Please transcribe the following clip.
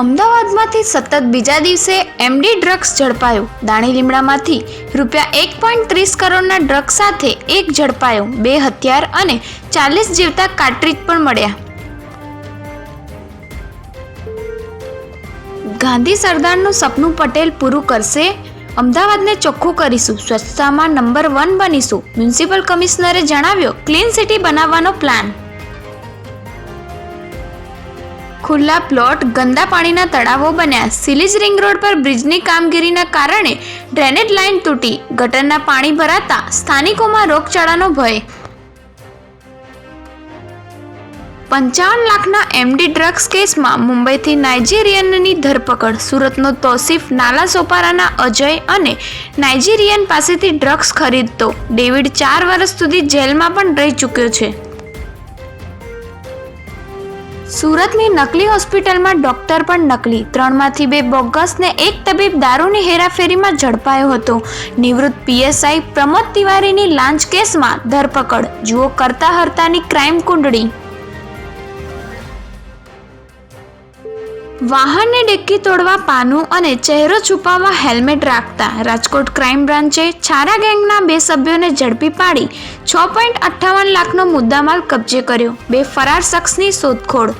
અમદાવાદમાંથી સતત બીજા દિવસે એમડી ડ્રગ્સ ઝડપાયો. દાણી લીમડામાંથી રૂપિયા એક પોઈન્ટ ત્રીસ કરોડના ડ્રગ્સ સાથે એક ઝડપાયો. બે હથિયાર અને ચાલીસ જીવતા કાર્ટ્રીજ પણ મળ્યા. ગાંધી સરદારનું સપનું પટેલ પૂરું કરશે? અમદાવાદને ચોખ્ખું કરીશું. સ્વચ્છતામાં નંબર વન બનીશું. મ્યુનિસિપલ કમિશનરે જણાવ્યો ક્લીન સિટી બનાવવાનો પ્લાન ખુલ્લા પ્લોટ, ગંદા પાણીના તળાવો બન્યા. સિલીજ રિંગ રોડ પર બ્રિજની કામગીરીના કારણે ડ્રેનેજ લાઇન તૂટી. ગટરના પાણી ભરાતા સ્થાનિકોમાં રોગચાળાનો ભય. પંચાવન લાખના એમડી ડ્રગ્સ કેસમાં મુંબઈથી નાઇજીરિયનની ધરપકડ. સુરતનો તોસીફ નાલા સોપારાના અજય અને નાઇજીરિયન પાસેથી ડ્રગ્સ ખરીદતો. ડેવિડ ચાર વર્ષ સુધી જેલમાં પણ રહી ચૂક્યો છે. સુરતની નકલી હોસ્પિટલમાં ડોક્ટર પણ નકલી. ત્રણમાંથી બે બોગસને એક તબીબ દારૂની હેરાફેરીમાં ઝડપાયો હતો. નિવૃત્ત પીએસઆઈ પ્રમોદ તિવારીની લાંચ કેસમાં ધરપકડ. જુઓ કરતા હરતાની ક્રાઇમ કુંડળી. વાહનને ડિક્કી તોડવા પાનું અને ચહેરો છુપાવવા હેલ્મેટ રાખતા રાજકોટ ક્રાઇમ બ્રાન્ચે છારા ગેંગના બે સભ્યોને ઝડપી પાડી છ પોઈન્ટ અઠ્ઠાવન લાખનો મુદ્દામાલ કબજે કર્યો. બે ફરાર શખ્સની શોધખોળ.